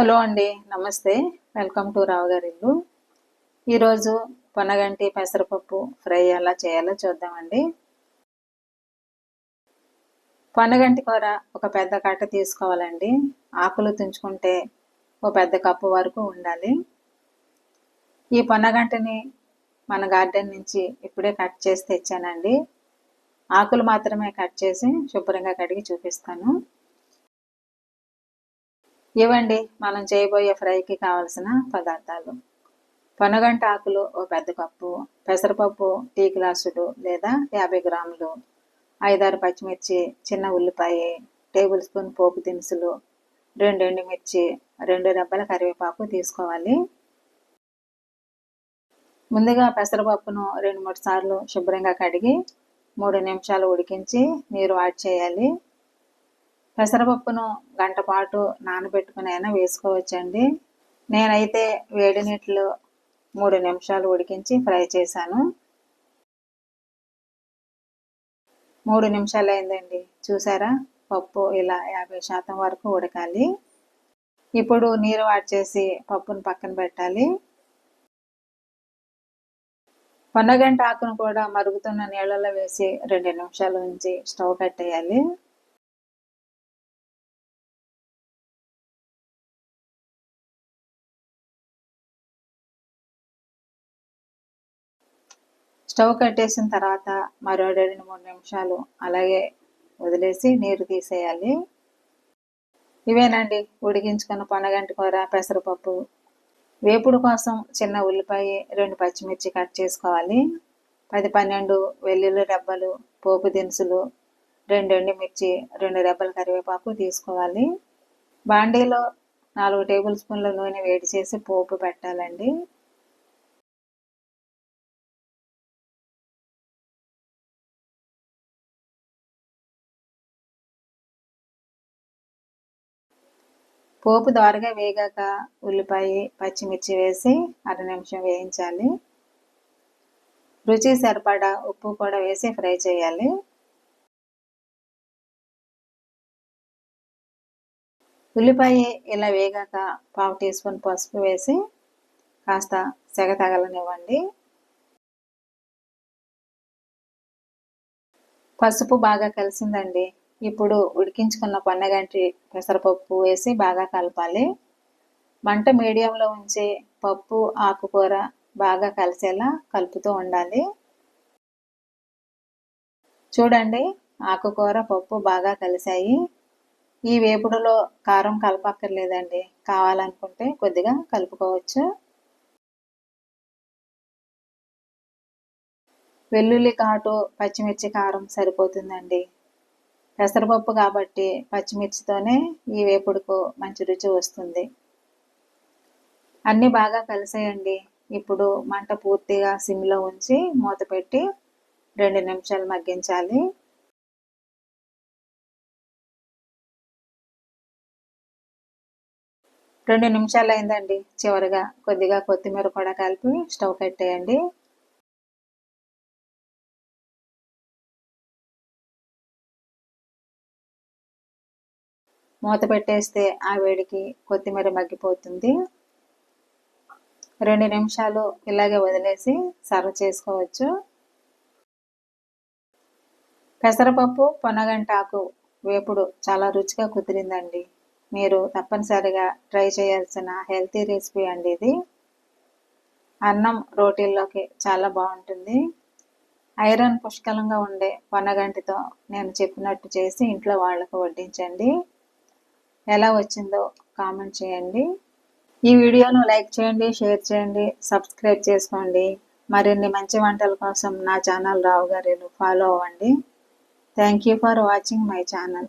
Hello అండి నమస్తే. Welcome to రావు గారి ఇల్లు. ఈరోజు పొనగంటి పెసరపప్పు ఫ్రై ఎలా చేయాలో చూద్దామండి. పొనగంటి కూర ఒక పెద్ద కట్ట తీసుకోవాలండి. ఆకులు తుంచుకుంటే ఒక పెద్ద కప్పు వరకు ఉండాలి. ఈ పొనగంటిని మన గార్డెన్ నుంచి ఇప్పుడే కట్ చేసి తెచ్చానండి. ఆకులు మాత్రమే కట్ చేసి శుభ్రంగా కడిగి చూపిస్తాను. ఇవ్వండి మనం చేయబోయే ఫ్రైకి కావలసిన పదార్థాలు. పనగంట ఆకులు ఓ పెద్ద కప్పు పెసరపప్పు టీ గ్లాసులు లేదా యాభై గ్రాములు ఐదారు పచ్చిమిర్చి చిన్న ఉల్లిపాయ టేబుల్ స్పూన్ పోపు దినుసులు రెండు ఎండుమిర్చి రెండు రెబ్బల కరివేపాకు తీసుకోవాలి. ముందుగా పెసరపప్పును రెండు మూడు సార్లు శుభ్రంగా కడిగి మూడు నిమిషాలు ఉడికించి నీరు యాడ్ చేయాలి. పెసరపప్పును గంట పాటు నానబెట్టుకుని అయినా వేసుకోవచ్చండి. నేనైతే వేడి నీటిలో మూడు నిమిషాలు ఉడికించి ఫ్రై చేశాను. మూడు నిమిషాలు అయిందండి. చూసారా? పప్పు ఇలా యాభై శాతం వరకు ఉడకాలి. ఇప్పుడు నీరు వాడి చేసి పప్పును పక్కన పెట్టాలి. పొన్నగంట ఆకును కూడా మరుగుతున్న నీళ్ళలో వేసి రెండు నిమిషాలు ఉంచి స్టవ్ కట్టేయాలి. స్టవ్ కట్టేసిన తర్వాత మరో రెండు మూడు నిమిషాలు అలాగే వదిలేసి నీరు తీసేయాలి. ఇవేనండి? ఉడికించుకున్న పొనగంటి కూర పెసరపప్పు. వేపుడు కోసం చిన్న ఉల్లిపాయ రెండు పచ్చిమిర్చి కట్ చేసుకోవాలి. పది పన్నెండు వెల్లుల్లి రెబ్బలు పోపు దినుసులు రెండు ఎండుమిర్చి రెండు రెబ్బల కరివేపాకు తీసుకోవాలి. బాండీలో నాలుగు టేబుల్ స్పూన్ల నూనె వేడి చేసి పోపు పెట్టాలండి. పోపు దోరగా వేగాక ఉల్లిపాయ పచ్చిమిర్చి వేసి అర నిమిషం వేయించాలి. రుచి సరిపడా ఉప్పు కూడా వేసి ఫ్రై చేయాలి. ఉల్లిపాయ ఇలా వేగాక పావు టీ స్పూన్ పసుపు వేసి కాస్త సెగ తగలనివ్వండి. పసుపు బాగా కలిసిందండి. ఇప్పుడు ఉడికించుకున్న పొన్నగంటి పెసరపప్పు వేసి బాగా కలపాలి. మంట మీడియంలో ఉంచి పప్పు ఆకుకూర బాగా కలిసేలా కలుపుతూ ఉండాలి. చూడండి ఆకుకూర పప్పు బాగా కలిసాయి ఈ వేపుడులో కారం కలపక్కర్లేదండి. కావాలనుకుంటే కొద్దిగా కలుపుకోవచ్చు. వెల్లుల్లి ఘాటు పచ్చిమిర్చి కారం సరిపోతుందండి. పెసరపప్పు కాబట్టి పచ్చిమిర్చితోనే ఈ వేపుడుకు మంచి రుచి వస్తుంది. అన్నీ బాగా కలిసేయండి. ఇప్పుడు మంట పూర్తిగా సిమ్లో ఉంచి మూత పెట్టి రెండు నిమిషాలు మగ్గించాలి. రెండు నిమిషాలు అయిందండి. చివరిగా కొద్దిగా కొత్తిమీర కూడా కలిపి స్టవ్ కట్టేయండి. మూత పెట్టేస్తే ఆ వేడికి కొత్తిమీర మగ్గిపోతుంది. రెండు నిమిషాలు ఇలాగే వదిలేసి సర్వ్ చేసుకోవచ్చు. పెసరపప్పు పొనగంటాకు వేపుడు చాలా రుచిగా కుదిరిందండి. మీరు తప్పనిసరిగా ట్రై చేయాల్సిన హెల్తీ రెసిపీ అండి ఇది. అన్నం రోటీల్లోకి చాలా బాగుంటుంది. ఐరన్ పుష్కలంగా ఉండే పొనగంటితో నేను చెప్పినట్టు చేసి ఇంట్లో వాళ్ళకు వడ్డించండి. ఎలా వచ్చిందో కామెంట్ చేయండి. ఈ వీడియోను లైక్ చేయండి షేర్ చేయండి సబ్స్క్రైబ్ చేసుకోండి. మరిన్ని మంచి వంటల కోసం నా ఛానల్ రావు గారు ఫాలో అవ్వండి. Thank you for watching my channel